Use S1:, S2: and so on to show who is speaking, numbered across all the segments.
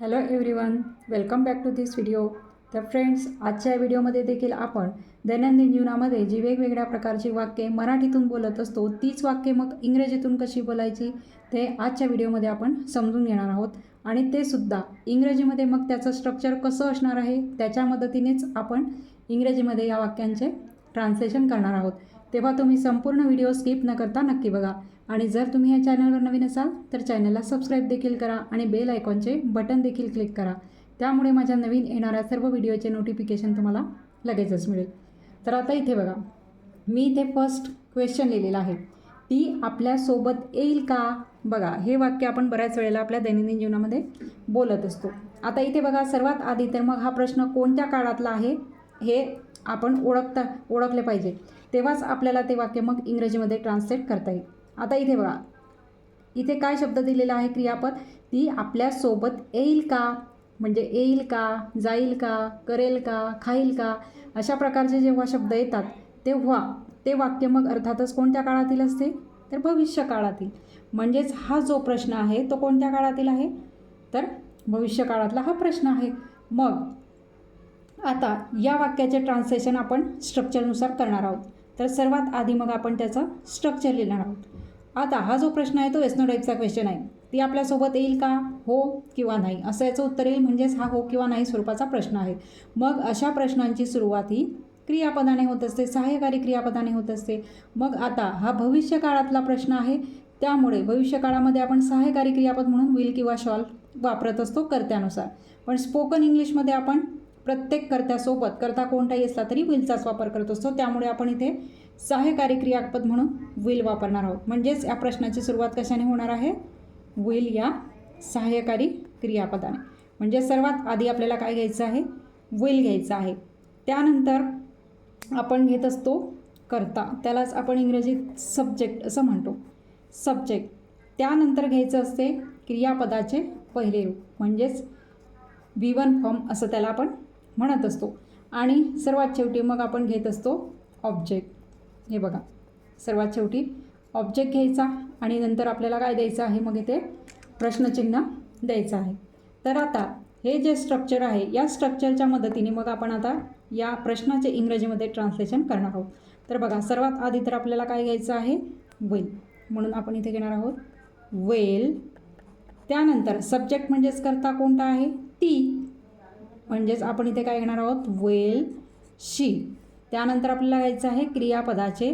S1: Hello everyone welcome back to this video तर friends आजच्या व्हिडिओमध्ये देखील आपण दैनंदिन जीवनामध्ये जी वेगवेगळ्या प्रकारची वाक्ये मराठीतून बोलत असतो तीच वाक्ये मग इंग्रजीतून कशी बोलायची ते आजच्या व्हिडिओमध्ये आपण समजून घेणार आहोत. आणि ते सुद्धा इंग्रजीमध्ये मग त्याचं स्ट्रक्चर कसं असणार आहे त्याच्या मदतीनेच आपण इंग्रजीमध्ये या वाक्यांचे ट्रान्सलेशन करणार आहोत. तेव्हा तुम्ही संपूर्ण व्हिडिओ स्किप न करता नक्की बघा. आणि जर तुम्ही या चॅनलवर नवीन असाल तर चॅनलला सबस्क्राईब देखील करा आणि बेल आयकॉनचे बटन देखील क्लिक करा. त्यामुळे माझ्या नवीन येणाऱ्या सर्व व्हिडिओचे नोटिफिकेशन तुम्हाला लगेचच मिळेल. तर आता इथे बघा. मी इथे फर्स्ट क्वेश्चन लिहिलेलं आहे. ती आपल्यासोबत येईल का? बघा हे वाक्य आपण बऱ्याच वेळेला आपल्या दैनंदिन जीवनामध्ये बोलत असतो. आता इथे बघा सर्वात आधी तर मग हा प्रश्न कोणत्या काळातला आहे हे आपण ओळखता ओळखले पाहिजे. तेव्हाच आपल्याला ते वाक्य मग इंग्रजीमध्ये ट्रान्सलेट करता येईल. आता इथे बघा. इथे काय शब्द दिलेला आहे क्रियापद? ती आपल्यासोबत येईल का? म्हणजे येईल का? जाईल का? करेल का? खाईल का? अशा प्रकारचे जेव्हा शब्द येतात तेव्हा ते वाक्य मग अर्थातच कोणत्या काळातील असते? तर भविष्य काळातील. म्हणजेच हा जो प्रश्न आहे तो कोणत्या काळातील आहे? तर भविष्य काळातला हा प्रश्न आहे. मग आता या वाक्याचे ट्रान्सलेशन आपण स्ट्रक्चरनुसार करणार आहोत. तर सर्वात आधी मग आपण त्याचं स्ट्रक्चर लिहिणार आहोत. आता हा जो प्रश्न आहे तो एस्नो टाईपचा क्वेश्चन आहे. ती आपल्यासोबत येईल का? हो किंवा नाही? असं याचं उत्तर येईल म्हणजेच हा हो किंवा नाही स्वरूपाचा प्रश्न आहे. मग अशा प्रश्नांची सुरुवात ही क्रियापदाने होत असते. सहाय्यकारी क्रियापदाने होत असते. मग आता हा भविष्यकाळातला प्रश्न आहे. त्यामुळे भविष्यकाळामध्ये आपण सहाय्यकारी क्रियापद म्हणून विल किंवा शॉल वापरत असतो कर्त्यानुसार. पण स्पोकन इंग्लिशमध्ये आपण प्रत्येक कर्त्यासोबत कर्ता कोणताही असला तरी विलचाच वापर करत असतो. त्यामुळे आपण इथे सहाय्यकारी क्रियापद म्हणून विल वापरणार आहोत. म्हणजेच या प्रश्नाची सुरुवात कशाने होणार आहे? विल या सहाय्यकारी क्रियापदाने. म्हणजे सर्वात आधी आपल्याला काय घ्यायचं आहे? विल घ्यायचं आहे. त्यानंतर आपण घेत असतो कर्ता. त्यालाच आपण इंग्रजीत सब्जेक्ट असं म्हणतो. सब्जेक्ट त्यानंतर घ्यायचं असते क्रियापदाचे पहिले रूप. म्हणजेच बी वन फॉर्म असं त्याला आपण म्हणत असतो. आणि सर्वात शेवटी मग आपण घेत असतो ऑब्जेक्ट हे बघा. सर्वात शेवटी ऑब्जेक्ट घ्यायचा आणि नंतर आपल्याला काय द्यायचं आहे? मग इथे प्रश्नचिन्ह द्यायचं आहे. तर आता हे जे स्ट्रक्चर आहे या स्ट्रक्चरच्या मदतीने मग आपण आता या प्रश्नाचे इंग्रजीमध्ये ट्रान्सलेशन करणार आहोत. तर बघा सर्वात आधी तर आपल्याला काय घ्यायचं आहे? वेल म्हणून आपण इथे घेणार आहोत. वेल त्यानंतर सब्जेक्ट म्हणजेच करता कोणता आहे? ती म्हणजेच आपण इथे काय घेणार आहोत? वेल शी त्यानंतर आपल्याला घ्यायचं आहे क्रियापदाचे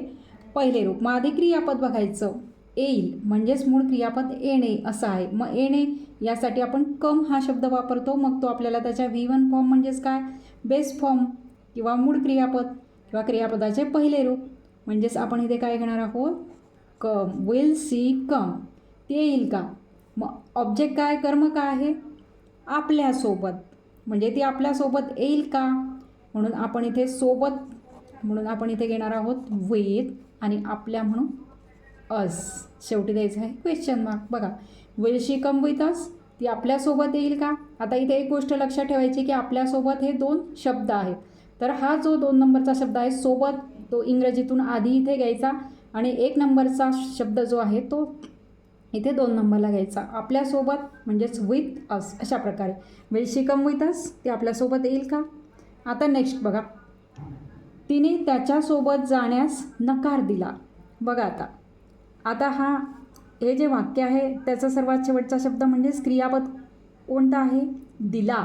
S1: पहिले रूप. मग आधी क्रियापद बघायचं. येईल म्हणजेच मूळ क्रियापद येणे असं आहे. मग येणे यासाठी आपण कम हा शब्द वापरतो. मग तो आपल्याला त्याच्या व्ही वन फॉर्म म्हणजेच काय? बेस फॉर्म किंवा मूळ क्रियापद किंवा क्रियापदाचे पहिले रूप. म्हणजेच आपण इथे काय घेणार आहोत? कम. Will she come. ते येईल का? मग ऑब्जेक्ट काय? कर्म काय आहे? आपल्यासोबत. म्हणजे ती आपल्यासोबत येईल का? म्हणून आपण इथे सोबत म्हणून आपण इथे घेणार आहोत वेद आणि आपल्या म्हणून अस. शेवटी द्यायचं आहे क्वेश्चन मार्क बघा will she come with us ती आपल्यासोबत येईल का? आता इथे एक गोष्ट लक्षात ठेवायची की आपल्यासोबत हे दोन शब्द आहेत. तर हा जो दोन नंबरचा शब्द आहे सोबत तो इंग्रजीतून आधी इथे घ्यायचा आणि एक नंबरचा शब्द जो आहे तो इथे दोन नंबरला घ्यायचा. आपल्यासोबत म्हणजेच विथ अस अशा प्रकारे. Will she come with us ती आपल्यासोबत येईल का? आता नेक्स्ट बघा. तिने त्याच्यासोबत जाण्यास नकार दिला. बघा आता. आता हा हे जे वाक्य आहे त्याचा सर्वात शेवटचा शब्द म्हणजेच क्रियापद कोणता आहे? दिला.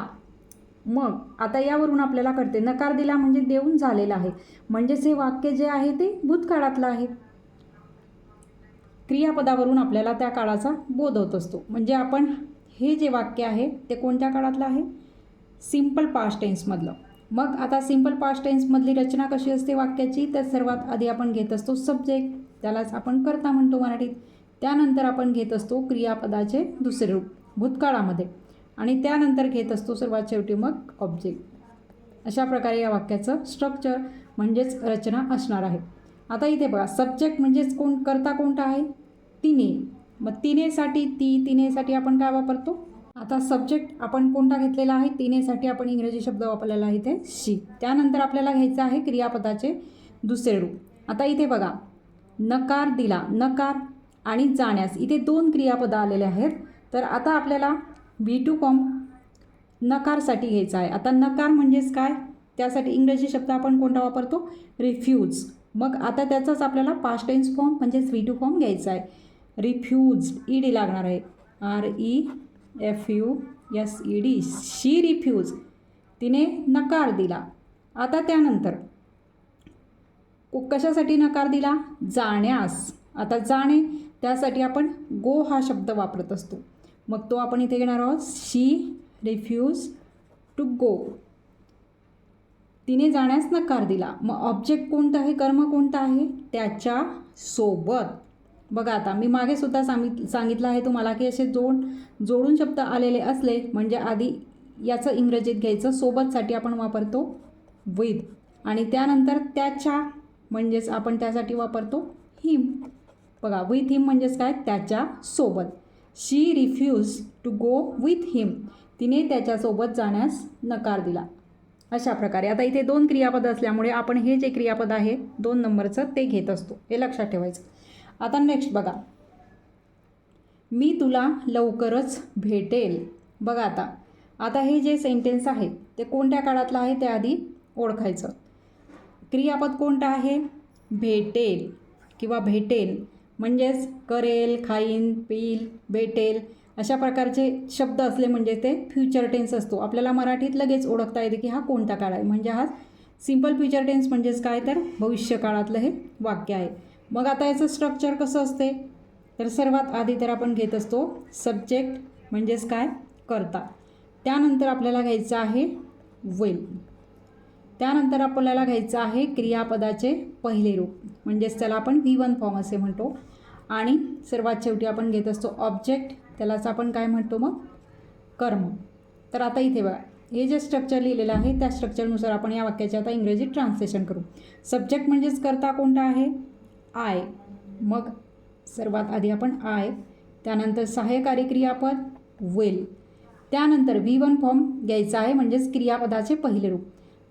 S1: मग आता यावरून आपल्याला कळते. नकार दिला म्हणजे देऊन झालेला आहे. म्हणजेच हे वाक्य जे आहे ते भूतकाळातलं आहे. क्रियापदावरून आपल्याला त्या काळाचा बोध होत असतो. म्हणजे आपण हे जे वाक्य आहे ते कोणत्या काळातलं आहे? सिंपल पास्ट टेन्समधलं. मग आता सिंपल पास्ट टेन्समधली रचना कशी असते वाक्याची तर सर्वात आधी आपण घेत असतो सब्जेक्ट त्यालाच आपण करता म्हणतो मराठीत. त्यानंतर आपण घेत असतो क्रियापदाचे दुसरे रूप भूतकाळामध्ये. आणि त्यानंतर घेत असतो सर्वात शेवटी मग ऑब्जेक्ट अशा प्रकारे या वाक्याचं स्ट्रक्चर म्हणजेच रचना असणार आहे. आता इथे बघा सब्जेक्ट म्हणजेच कोण? करता कोणता आहे? तिने. मग तिनेसाठी ती तिनेसाठी आपण काय वापरतो? आता सब्जेक्ट आपण कोणता घेतलेला आहे? तिनेसाठी आपण इंग्रजी शब्द वापरलेला आहे इथे. शी त्यानंतर आपल्याला घ्यायचं आहे क्रियापदाचे दुसरे रूप. आता इथे बघा. नकार दिला. नकार आणि जाण्यास. इथे दोन क्रियापदं आलेले आहेत. तर आता आपल्याला व्ही टू फॉर्म नकारसाठी घ्यायचा आहे. आता नकार म्हणजेच काय? त्यासाठी इंग्रजी शब्द आपण कोणता वापरतो? रिफ्यूज मग आता त्याचाच आपल्याला पास्ट टेन्स फॉर्म म्हणजेच व्ही टू फॉर्म घ्यायचा आहे. रिफ्यूज ई डी लागणार आहे. R E F U S E D she refuse तिने नकार दिला. आता त्यानंतर. कशासाठी नकार दिला? जाण्यास. आता जाणे त्यासाठी आपण गो हा शब्द वापरत असतो. मग तो आपण इथे घेणार आहोत. शी रिफ्यूज टू गो तिने जाण्यास नकार दिला. मग ऑब्जेक्ट कोणतं आहे? कर्म कोणतं आहे? त्याच्या सोबत. बघा आता मी मागे सुद्धा सांगित सांगितलं आहे तुम्हाला की असे जोड जोडून शब्द आलेले असले म्हणजे आधी याचं इंग्रजीत घ्यायचं सोबतसाठी आपण वापरतो विथ आणि त्यानंतर त्याच्या म्हणजेच आपण त्यासाठी वापरतो हिम बघा विथ हिम म्हणजेच काय? त्याच्या सोबत. She refuse to go with him तिने त्याच्यासोबत जाण्यास नकार दिला. अशा प्रकारे. आता इथे दोन क्रियापद असल्यामुळे आपण हे जे क्रियापद आहे दोन नंबरचं ते घेत असतो. हे लक्षात ठेवायचं. आता नेक्स्ट बघा. मी तुला लवकरच भेटेल. बघा आता. आता हे जे सेंटेन्स आहे ते कोणत्या काळातलं आहे ते आधी ओळखायचं. क्रियापद कोणतं आहे? भेटेल किंवा भेटेल म्हणजेच करेल खाईन पिईल भेटेल अशा प्रकारचे शब्द असले म्हणजे ते फ्युचर टेन्स असतो. आपल्याला मराठीत लगेच ओळखता येते की हा कोणता काळ आहे. म्हणजे हा सिंपल फ्युचर टेन्स म्हणजेच काय? तर भविष्य काळातलं हे वाक्य आहे. मग आता याचं स्ट्रक्चर कसं असते? तर सर्वात आधी तर आपण घेत असतो सब्जेक्ट म्हणजेच काय? करता. त्यानंतर आपल्याला घ्यायचं आहे वेल त्यानंतर आपल्याला घ्यायचं आहे क्रियापदाचे पहिले रूप. म्हणजेच त्याला आपण व्ही वन फॉर्म असे म्हणतो. आणि सर्वात शेवटी आपण घेत असतो ऑब्जेक्ट त्यालाच आपण काय म्हणतो मग? कर्म. तर आता इथे बघा. हे जे स्ट्रक्चर लिहिलेलं आहे त्या स्ट्रक्चरनुसार आपण या वाक्याचे आता इंग्रजीत ट्रान्सलेशन करू. सब्जेक्ट म्हणजेच करता कोणता आहे? आय. मग सर्वात आधी आपण आय त्यानंतर सहाय्यकारी क्रियापद वेल त्यानंतर व्ही वन फॉर्म घ्यायचा आहे म्हणजेच क्रियापदाचे पहिले रूप.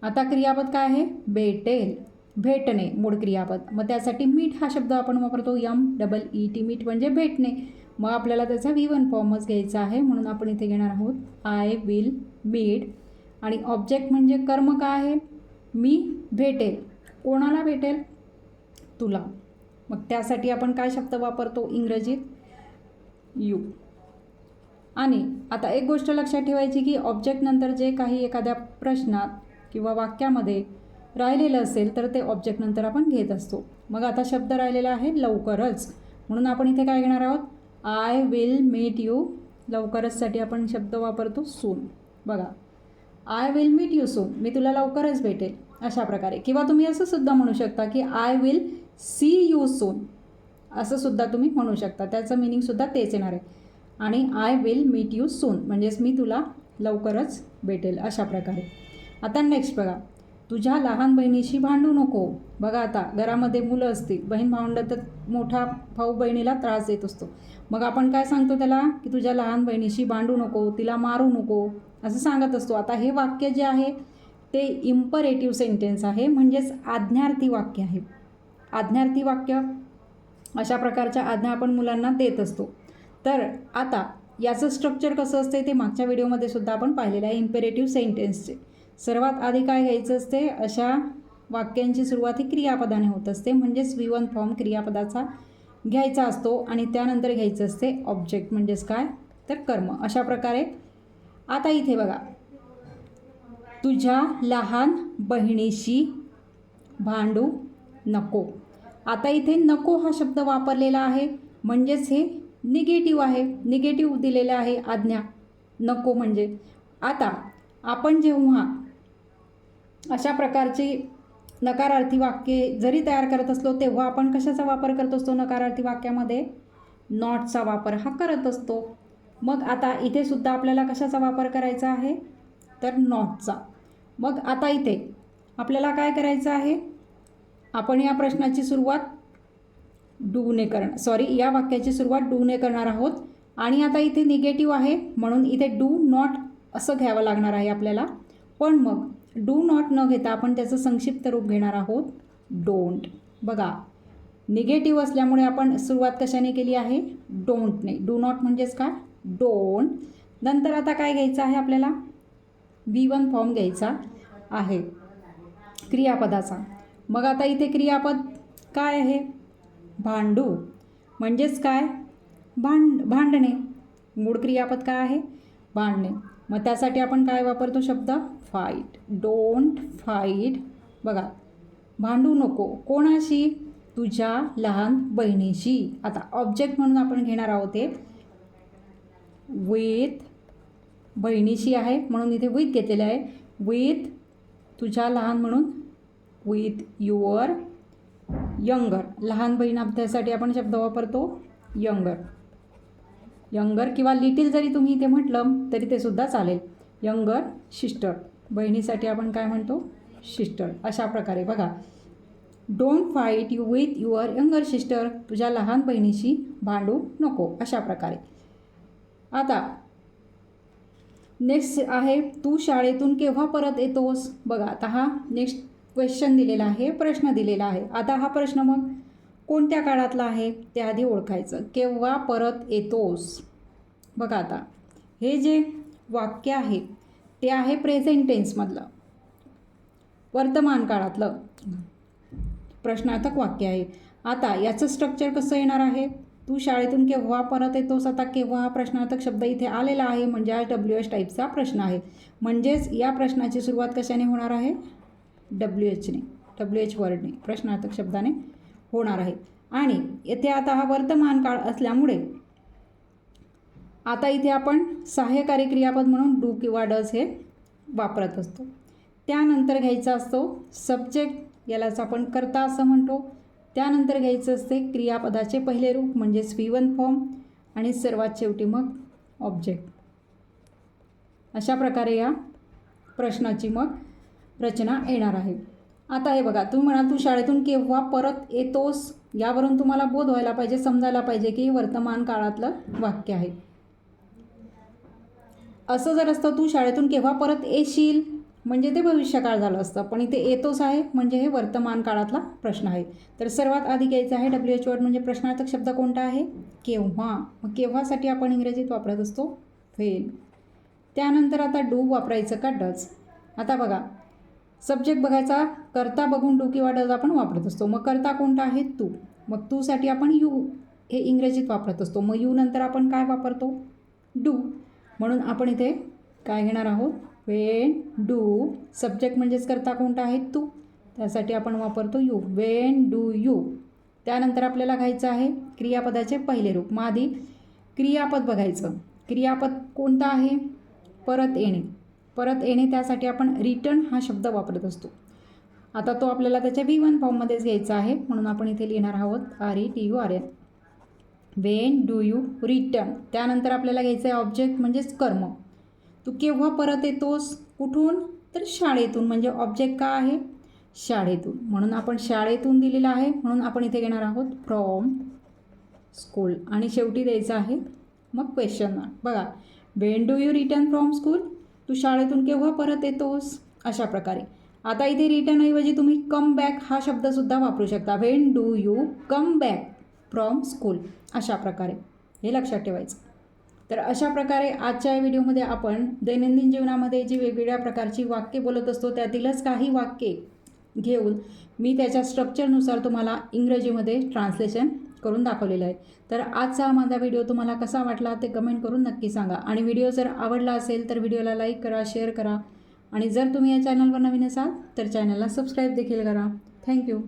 S1: आता क्रियापद काय आहे? भेटेल. भेटणे मूळ क्रियापद. मग त्यासाठी मीठ हा शब्द आपण वापरतो यम डबल ई टी मीठ म्हणजे भेटणे. मग आपल्याला त्याचा व्ही वन फॉर्मच घ्यायचा आहे म्हणून आपण इथे घेणार आहोत आय विल मीट आणि ऑब्जेक्ट म्हणजे कर्म काय आहे? मी भेटेल. कोणाला भेटेल? तुला. मग त्यासाठी आपण काय शब्द वापरतो? इंग्रजीत? यू. आणि आता एक गोष्ट लक्षात ठेवायची की ऑब्जेक्टनंतर जे काही एखाद्या प्रश्नात किंवा वाक्यामध्ये राहिलेलं असेल तर ते ऑब्जेक्टनंतर आपण घेत असतो. मग आता शब्द राहिलेला आहे लवकरच. म्हणून आपण इथे काय घेणार आहोत? आय विल मीट यू लवकरचसाठी आपण शब्द वापरतो सून बघा. I will meet you soon मी तुला लवकरच भेटेल. अशा प्रकारे. किंवा तुम्ही असं सुद्धा म्हणू शकता की I will see you soon असं सुद्धा तुम्ही म्हणू शकता. त्याचं मिनिंगसुद्धा तेच येणार आहे. आणि I will meet you soon म्हणजेच मी तुला लवकरच भेटेल अशा प्रकारे. आता नेक्स्ट बघा. तुझ्या लहान बहिणीशी भांडू नको. बघा आता घरामध्ये मुलं असतील. बहीण भावंडं तर मोठा भाऊ बहिणीला त्रास देत असतो. मग आपण काय सांगतो त्याला? की तुझ्या लहान बहिणीशी भांडू नको तिला मारू नको. असं सांगत असतो. आता हे वाक्य जे आहे ते इम्परेटिव्ह सेंटेन्स आहे. म्हणजेच आज्ञार्थी वाक्य आहे. आज्ञार्थी वाक्य. अशा प्रकारच्या आज्ञा आपण मुलांना देत असतो. तर आता याचं स्ट्रक्चर कसं असते ते मागच्या व्हिडिओमध्ये सुद्धा आपण पाहिलेलं आहे इम्पेरेटिव्ह सेंटेन्सचे सर्वात आधी काय घ्यायचं असते अशा वाक्यांची सुरुवात ही क्रियापदाने होत असते म्हणजेच विवन फॉर्म क्रियापदाचा घ्यायचा असतो आणि त्यानंतर घ्यायचं असते ऑब्जेक्ट म्हणजेच काय? तर कर्म. अशा प्रकारे. आता इथे बघा. तुझ्या लहान बहिणीशी भांडू नको. आता इथे नको हा शब्द वापरलेला आहे. म्हणजेच हे निगेटिव्ह आहे. निगेटिव्ह दिलेलं आहे आज्ञा. नको म्हणजे. आता आपण जेव्हा अशा प्रकारची नकारार्थी वाक्ये जरी तयार करत असलो तेव्हा आपण कशाचा वापर करत असतो नकारार्थी वाक्यामध्ये? नॉटचा वापर हा करत असतो. मग आता इथे सुद्धा आपल्याला कशाचा वापर करायचा आहे? तर नॉटचा. मग आता इथे आपल्याला काय करायचं आहे? आपण या प्रश्नाची सुरुवात डूने करण सॉरी या वाक्याची सुरुवात डूने करणार आहोत. आणि आता इथे निगेटिव्ह आहे म्हणून इथे डू नॉट असं घ्यावं लागणार आहे आपल्याला. पण मग डू नॉट न घेता आपण त्याचं संक्षिप्त रूप घेणार आहोत. डोंट बघा निगेटिव्ह असल्यामुळे आपण सुरुवात कशाने केली आहे? डोंटने डू नॉट म्हणजेच काय? डोंट नंतर आता काय घ्यायचं आहे आपल्याला? वी वन फॉर्म घ्यायचा आहे. क्रियापदाचा. मग आता इथे क्रियापद काय आहे? भांडू. म्हणजेच काय? भांड भांडणे. मूळ क्रियापद काय आहे? भांडणे. मग त्यासाठी आपण काय वापरतो शब्द? फाईट डोंट फाईट बघा. भांडू नको. कोणाशी? तुझ्या लहान बहिणीशी. आता ऑब्जेक्ट म्हणून आपण घेणार आहोत ते विथ बहिणीशी आहे म्हणून इथे विथ घेतलेलं आहे. विथ तुझ्या लहान म्हणून विथ युअर यंगर लहान बहीण अभ्यासासाठी आपण शब्द वापरतो यंगर यंगर किंवा लिटिल जरी तुम्ही इथे म्हटलं तरी ते सुद्धा चालेल. यंगर शिस्टर बहिणीसाठी आपण काय म्हणतो? शिस्टर अशा प्रकारे. बघा. Don't fight you with your younger sister तुझ्या लहान बहिणीशी भांडू नको. अशा प्रकारे. आता नेक्स्ट आहे तू शाळेतून केव्हा परत येतोस? बघा आता हा नेक्स्ट क्वेश्चन दिलेला आहे प्रश्न दिलेला आहे. आता हा प्रश्न मग कोणत्या काळातला आहे? ते आधी ओळखायचं. केव्हा परत येतोस? बघा आता. हे जे वाक्य आहे ते आहे प्रेझेंट टेन्समधलं वर्तमान काळातलं. प्रश्नार्थक वाक्य आहे. आता याचं स्ट्रक्चर कसं येणार आहे? तू शाळेतून केव्हा परत येतोस? आता केव्हा हा प्रश्नार्थक शब्द इथे आलेला आहे? म्हणजे हा डब्ल्यू एस टाईपचा प्रश्न आहे. म्हणजेच या प्रश्नाची सुरुवात कशाने होणार आहे? डब्ल्यू एचने डब्ल्यू एच वर्डने प्रश्नार्थक शब्दाने होणार आहे. आणि येथे आता हा वर्तमान काळ असल्यामुळे आता इथे आपण सहाय्यकारी क्रियापद म्हणून डू किंवा डज हे वापरत असतो. त्यानंतर घ्यायचा असतो सब्जेक्ट यालाच आपण करता असं म्हणतो. त्यानंतर घ्यायचं असते क्रियापदाचे पहिले रूप म्हणजे स्वीवन फॉर्म आणि सर्वात शेवटी मग ऑब्जेक्ट. अशा प्रकारे या प्रश्नाची मग रचना येणार आहे. आता हे बघा तुम्ही म्हणाल तू शाळेतून केव्हा परत येतोस? यावरून तुम्हाला बोध व्हायला पाहिजे समजायला पाहिजे की वर्तमान काळातलं वाक्य आहे. असं जर असतं तू शाळेतून केव्हा परत येशील? म्हणजे ते भविष्यकाळ झालं असतं पण इथे येतोच आहे म्हणजे हे वर्तमान काळातला प्रश्न आहे. तर सर्वात आधी घ्यायचं आहे डब्ल्यू एच वर्ड म्हणजे प्रश्नार्थक शब्द कोणता आहे? केव्हा. मग केव्हासाठी आपण इंग्रजीत वापरत असतो? फेल त्यानंतर आता डू वापरायचं का डज आता बघा सब्जेक्ट बघायचा करता बघून डू किंवा डज आपण वापरत असतो. मग करता कोणता आहे तू? मग तूसाठी आपण यू हे इंग्रजीत वापरत असतो. मग यू नंतर आपण काय वापरतो? डू. म्हणून आपण इथे काय घेणार आहोत? वेन डू सब्जेक्ट म्हणजेच करता कोणता आहे तू? त्यासाठी आपण वापरतो यू. वेन डू यू त्यानंतर आपल्याला घ्यायचं आहे क्रियापदाचे पहिले रूप. मग आधी क्रियापद बघायचं. क्रियापद कोणतं आहे? परत येणे. परत येणे त्यासाठी आपण रिटर्न हा शब्द वापरत असतो. आता तो आपल्याला त्याच्या व्ही वन फॉर्ममध्येच घ्यायचा आहे. म्हणून आपण इथे लिहिणार आहोत R E T U R N when do you return त्यानंतर आपल्याला घ्यायचं आहे ऑब्जेक्ट म्हणजेच कर्म. तू केव्हा परत येतोस? कुठून? तर शाळेतून. म्हणजे ऑब्जेक्ट का आहे? शाळेतून. म्हणून आपण शाळेतून दिलेलं आहे. म्हणून आपण इथे घेणार आहोत फ्रॉम स्कूल आणि शेवटी द्यायचं आहे मग क्वेश्चन मार्क बघा. When do you return from school तू शाळेतून केव्हा परत येतोस? अशा प्रकारे. आता इथे रिटर्नऐवजी तुम्ही कम बॅक हा शब्दसुद्धा वापरू शकता. When do you come back from school अशा प्रकारे. हे लक्षात ठेवायचं. तर अशा प्रकारे आजच्या या व्हिडिओमध्ये आपण दैनंदिन जीवनामध्ये जी वेगवेगळ्या प्रकारची वाक्ये बोलत असतो त्यातीलच काही वाक्ये घेऊन मी त्याच्या स्ट्रक्चरनुसार तुम्हाला इंग्रजीमध्ये ट्रान्सलेशन करून दाखवलेलं आहे. तर आजचा माझा व्हिडिओ तुम्हाला कसा वाटला ते कमेंट करून नक्की सांगा. आणि व्हिडिओ जर आवडला असेल तर व्हिडिओला लाईक करा शेअर करा. आणि जर तुम्ही या चॅनलवर नवीन असाल तर चॅनलला सबस्क्राईब देखील करा. थँक्यू